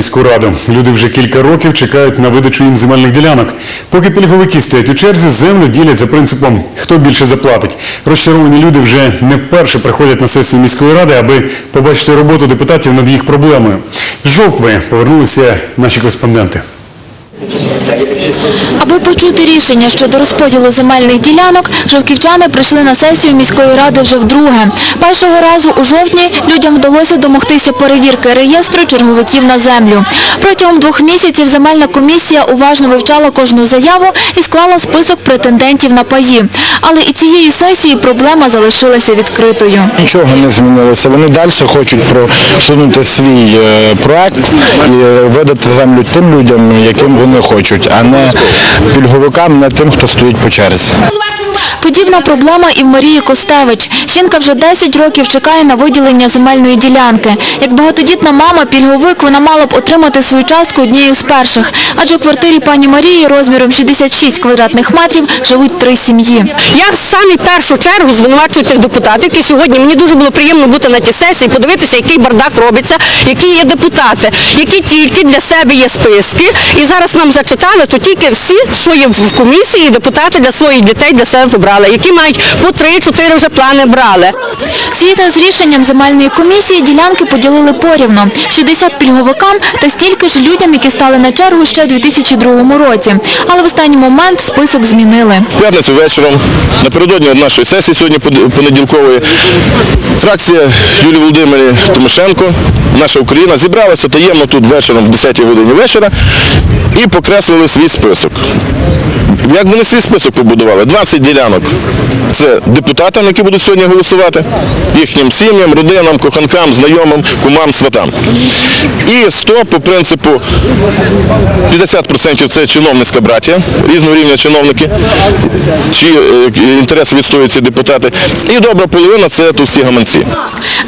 міську раду. Люди вже кілька років чекають на видачу їм земельних ділянок. Поки пільговики стоять у черзі, землю ділять за принципом «хто більше заплатить». Розчаровані люди вже не вперше приходять на сесію міської ради, аби побачити роботу депутатів над їх проблемою. З Жовкви повернулися наші кореспонденти. Аби почути рішення щодо розподілу земельних ділянок, жовківчани прийшли на сесію міської ради вже вдруге. Першого разу у жовтні людям вдалося домогтися перевірки реєстру черговиків на землю. Протягом двох місяців земельна комісія уважно вивчала кожну заяву і склала список претендентів на паї. Але і цієї сесії проблема залишилася відкритою. Нічого не змінилося. Вони далі хочуть просунути свій е, проект і е, видати землю тим людям, яким вони хочуть, а не пільговикам, не тим, хто стоїть по черзі. Подібна проблема і в Марії Костевич. Жінка вже 10 років чекає на виділення земельної ділянки. Як багатодітна мама, пільговик, вона мала б отримати свою частку однією з перших. Адже в квартирі пані Марії розміром 66 квадратних метрів живуть три сім'ї. Я в самі першу чергу звинувачую тих депутатів, які сьогодні мені дуже було приємно бути на тій сесії, подивитися, який бардак робиться, які є депутати, які тільки для себе є списки. І зараз нам зачитали, то тільки всі, що є в комісії, депутати для своїх дітей для себе побрали, які мають по 3-4 вже плани брали. Згідно з рішенням земельної комісії, ділянки поділили порівно. 60 пільговикам та стільки ж людям, які стали на чергу ще у 2002 році. Але в останній момент список змінили. В п'ятницю вечором, напередодні нашої сесії сьогодні понеділкової, фракція Юлії Володимирівни Тимошенко, наша Україна, зібралася таємно тут вечором в 10 годині вечора і покреслили свій список. Як вони свій список побудували? 20 ділянок. Це депутатам, які будуть сьогодні голосувати, їхнім сім'ям, родинам, коханкам, знайомим, кумам, сватам. І 100 по принципу 50% це чиновницька братія, різного рівня чиновники, чиї е, інтереси відстоюють ці депутати. І добра половина це тут всі гаманці.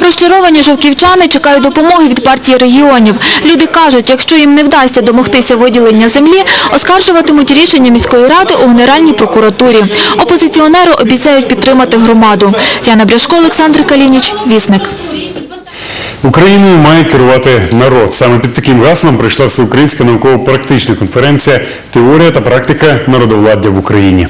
Розчаровані жовківчани чекають допомоги від партії регіонів. Люди кажуть, якщо їм не вдасться домогтися виділення землі, оскаржуватимуть рішення міської ради у Генеральній прокуратурі. Опозиціонери обіцяють підтримати громаду. Яна Бляшко, Олександр Калініч, Вісник. Україною має керувати народ. Саме під таким гаслом прийшла всеукраїнська науково-практична конференція «Теорія та практика народовладдя в Україні».